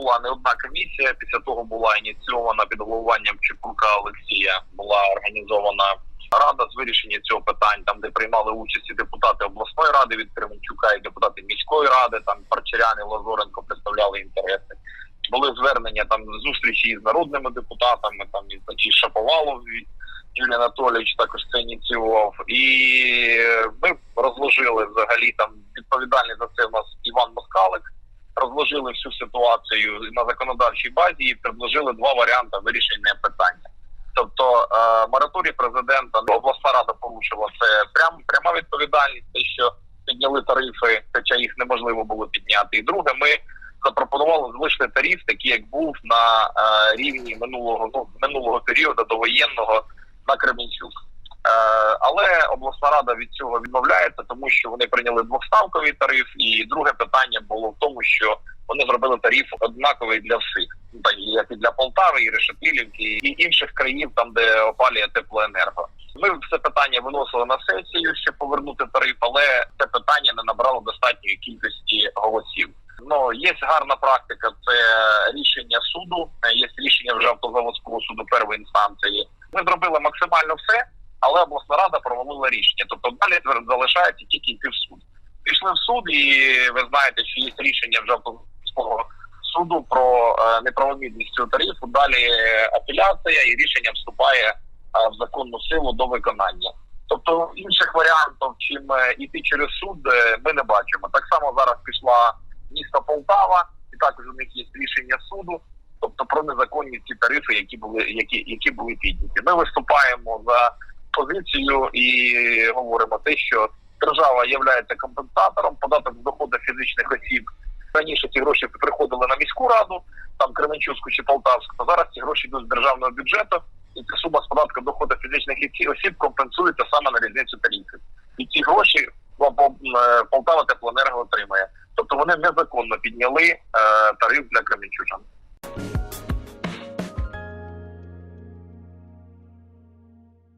була не одна комісія. Після того була ініційована під головуванням Чепурка Олексія. Була організована рада з вирішення цього питань, там де приймали участь і депутати обласної ради від Кременчука, і депутати міської ради. Там Парчарян і Лазоренко представляли інтереси. Були звернення там зустрічі з народними депутатами, там і значить, Шаповалов Юрій Анатолійович також це ініціював. І ми розложили взагалі там відповідальний за це у нас. Розложили всю ситуацію на законодавчій базі і предложили два варіанти вирішення питання. Тобто е, мораторій президента обласна рада порушила це прям пряма відповідальність, те, що підняли тарифи, хоча їх неможливо було підняти. І друге, ми запропонували залишити тариф, такий як був на е, рівні минулого ну минулого періоду довоєнного на Кременчук. Але обласна рада від цього відмовляється, тому що вони прийняли двоставковий тариф. І друге питання було в тому, що вони зробили тариф однаковий для всіх, ну так як і для Полтави, і Решетилівки, і інших країн, там де опалює теплоенерго. Ми це питання виносили на сесію, щоб повернути тариф, але це питання не набрало достатньої кількості голосів. Ну є гарна практика. Це рішення суду. Є рішення вже автозаводського суду першої інстанції. Ми зробили максимально все, але обласна рада провалила рішення. Тобто далі залишається тільки йти в суд. Пішли в суд, і ви знаєте, що є рішення вже автозаводського суду про е, неправомірність цього тарифу. Далі апеляція і рішення вступає е, в законну силу до виконання. Тобто інших варіантів, чим е, іти через суд, ми не бачимо. Так само зараз пішла місто Полтава, і також у них є рішення суду, тобто про незаконні ці тарифи, які були які, які були підняті. Ми виступаємо за позицію і говоримо те, що держава є компенсатором, податок з доходу фізичних осіб. Раніше ці гроші приходили на міську раду, там Кременчуцьку чи Полтавську. а Зараз ці гроші йдуть з державного бюджету, і ця сума з податку доходу фізичних осіб компенсується саме на різницю тарифів. І ці гроші е, Полтава теплоенерго отримає. Тобто вони незаконно підняли е, тариф для кременчужан.